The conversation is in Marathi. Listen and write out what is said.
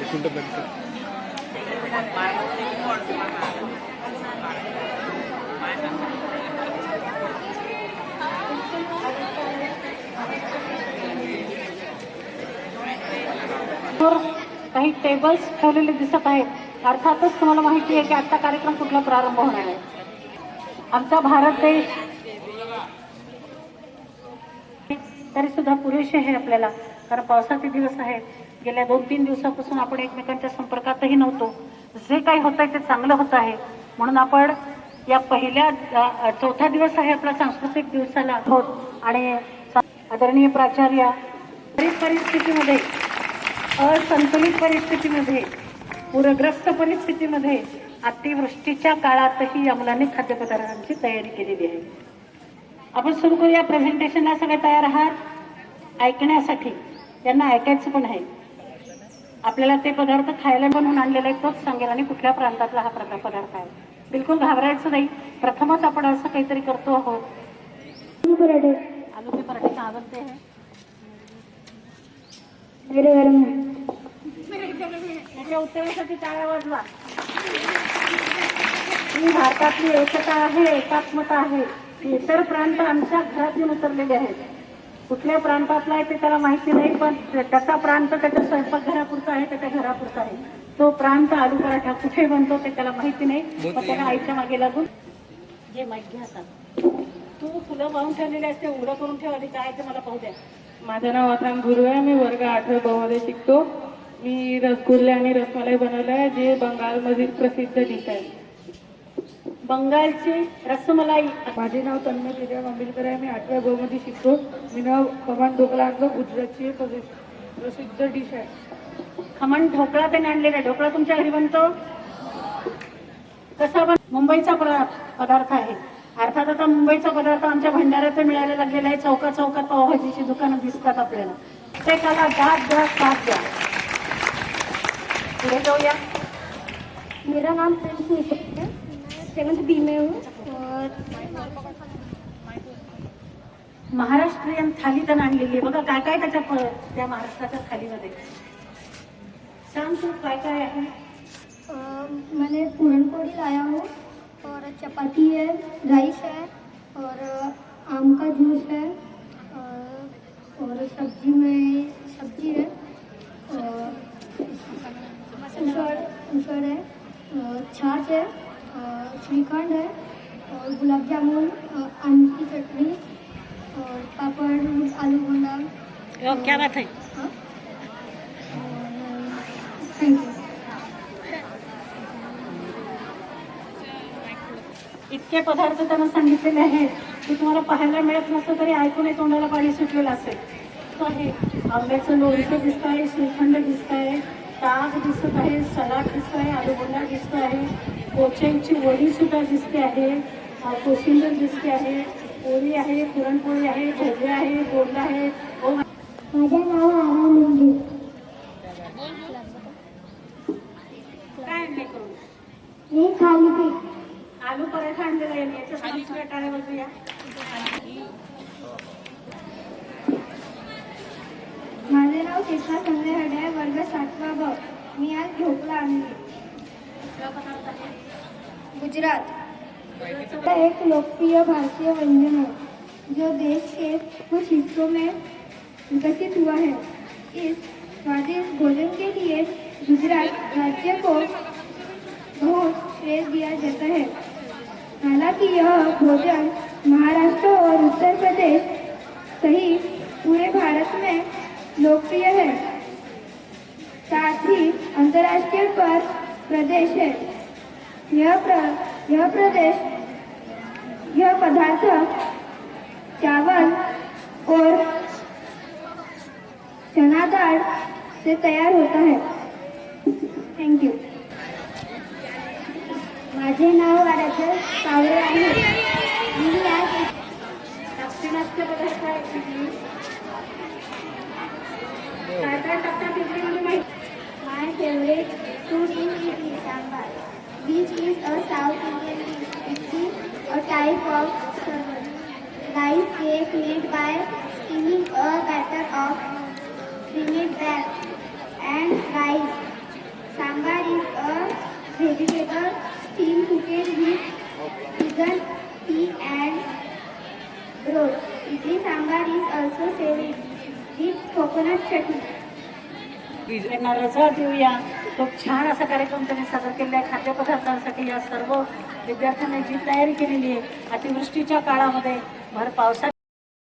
एक मिनटं काही टेबल्स ठेवलेले दिसत आहेत. अर्थातच तुम्हाला माहिती आहे की आता कार्यक्रम कुठला प्रारंभ होणार आहे. आमचा भारत देश तरी सुद्धा पुरेसे आहे आपल्याला. कारण पावसाचे दिवस आहेत. गेल्या दोन तीन दिवसापासून आपण एकमेकांच्या संपर्कातही नव्हतो. जे काही होत आहे ते चांगलं होत आहे. म्हणून आपण या पहिल्या चौथा दिवस आहे आपला सांस्कृतिक दिवसाला. होत आणि आदरणीय प्राचार्य परिस्थितीमध्ये असंतुलित परिस्थितीमध्ये पूरग्रस्त परिस्थितीमध्ये अतिवृष्टीच्या काळातही या मुलांनी खाद्यपदार्थांची तयारी केलेली आहे. आपण सुरू करूया प्रेझेंटेशनला सगळे तयार आहात? ऐकण्यासाठी. त्यांना ऐकायचं पण आहे आपल्याला ते पदार्थ खायला बनवून आणलेले आहेत तोच सांगेल. आणि कुठल्या प्रांतातला हा प्रकार पदार्थ आहे? बिलकुल घाबरायचं नाही. प्रथमच आपण असं काहीतरी करतो आहोत. आलू के पराठे कहाँ बनते हैं? मेरे घर में त्याच्या उत्तरासाठी टाळ्या वाजवा. ही भारतातली एकता आहे एकात्मता आहे. इतर प्रांत आमच्या घरात येऊन उतरलेले आहेत. कुठल्या प्रांतातला आहे ते त्याला माहिती नाही पण त्याचा प्रांत त्याच्या स्वयंपाकघरापुरता आहे त्याच्या घरापुरता आहे. तो प्रांत आलू पराठा कुठे बनतो ते त्याला माहिती नाही पण त्याला आईच्या मागे लागून जे माहिती आता. तू फुलं वाहून ठेवलेले असते उघडं करून ठेव आधी काय ते मला पाहू द्या. माझं नाव अथांग गुरु आहे मी वर्ग आठव्या ब मध्ये शिकतो. मी रसगुल्ले आणि रसमलाई बनवलं आहे जे बंगालमधील प्रसिद्ध डिश आहे. बंगालची रसमलाई. माझे नाव तन्मय विजय आंबेडकर आहे. मी आठव्या ब मध्ये शिकतो मी नाव खमान ढोकळा आणतो गुजरातची एक प्रसिद्ध प्रसिद्ध डिश आहे. खमण ढोकळा त्याने आणलेला आहे. ढोकळा तुमच्या घरी बनतो? कसा बन मुंबईचा पदा- पदार्थ आहे. अर्थात आता मुंबईचा पदार्थ आमच्या भंडाऱ्यात मिळायला लागलेला आहे. चौका चौकात पावभाजीची दुकानं दिसतात आपल्याला. प्रत्येकाला दाद द्या साथ द्या पुढे जाऊया. मेरा नाम प्रिंस सेवन्थ बी में हूँ और महाराष्ट्रीयन थाली तर आणलेली आहे. बघा काय काय त्याच्या फळ त्या महाराष्ट्राच्या थालीमध्ये. सांग तू काय काय आहे मैंने पूरनपोड़ी लाया हूँ और चपाती है राइस है और आम का जूस है और सब्जी में सब्जी है और उसड़ उसड़ है और छाछ है और श्रीखंड है और गुलाब जामुन अ, आम की चटनी और पापड़ आलू बोंडा क्या बात आहे. हाँ? इतके पदार्थ त्यांना सांगितलेले आहेत की तुम्हाला पाहायला मिळत नसतं तरी ऐकून तोंडाला पाणी सुटलेलं असेल. तो आहे आंब्याचं लोणचं दिसत आहे श्रीखंड दिसत आहे ताक दिसत आहे सलाड दिसत आहे आलूबोंडा दिसत आहे कोचईची वडी सुद्धा दिसते आहे. कोशिंबीर दिसते आहे. पोळी आहे पुरणपोळी आहे भजे आहे बोंडा आहे. ओ माझे नाव आरा मुंगे काय आणले करून मी खाली ते आलू पराठा आणलेला आहे. याच्या टाळ्या बघूया माझे नाव कृष्णा संजय हडे आहे वर्ग सातवा ब. मी आज ढोकळा आणले गुजरात। एक लोकप्रिय भारतीय व्यंजन है, जो देश के कुछ हिस्सों में विकसित हुआ है। इस स्वादिष्ट भोजन के लिए गुजरात राज्य को बहुत श्रेय दिया जाता है। हालाँकि यह भोजन महाराष्ट्र और उत्तर प्रदेश सहित पूरे भारत में लोकप्रिय है। साथ ही अंतर्राष्ट्रीय पर प्रदेश है। यह प्र, यह प्रदेश यह पदार्थ चावल और चना दाल से तैयार होता है थैंक यू माझे नाव आराध्य कावळे आहे. मी आज दाक्षिणात्य पदार्थ आहे. इडली काय काय टाकतात इडलीमध्ये माहिती Which is a South Indian dish. A type of rice cake made by steaming a batter of creamed bread and rice Sambar is a vegetable steam cooked with vegan tea and broth. Idli sambar is also served with coconut chutney. खूप छान असा कार्यक्रम त्यांनी सादर केलेला आहे. खाद्यपदार्थांसाठी या सर्व विद्यार्थ्यांनी जी तयारी केलेली आहे अतिवृष्टीच्या काळामध्ये भर पावसात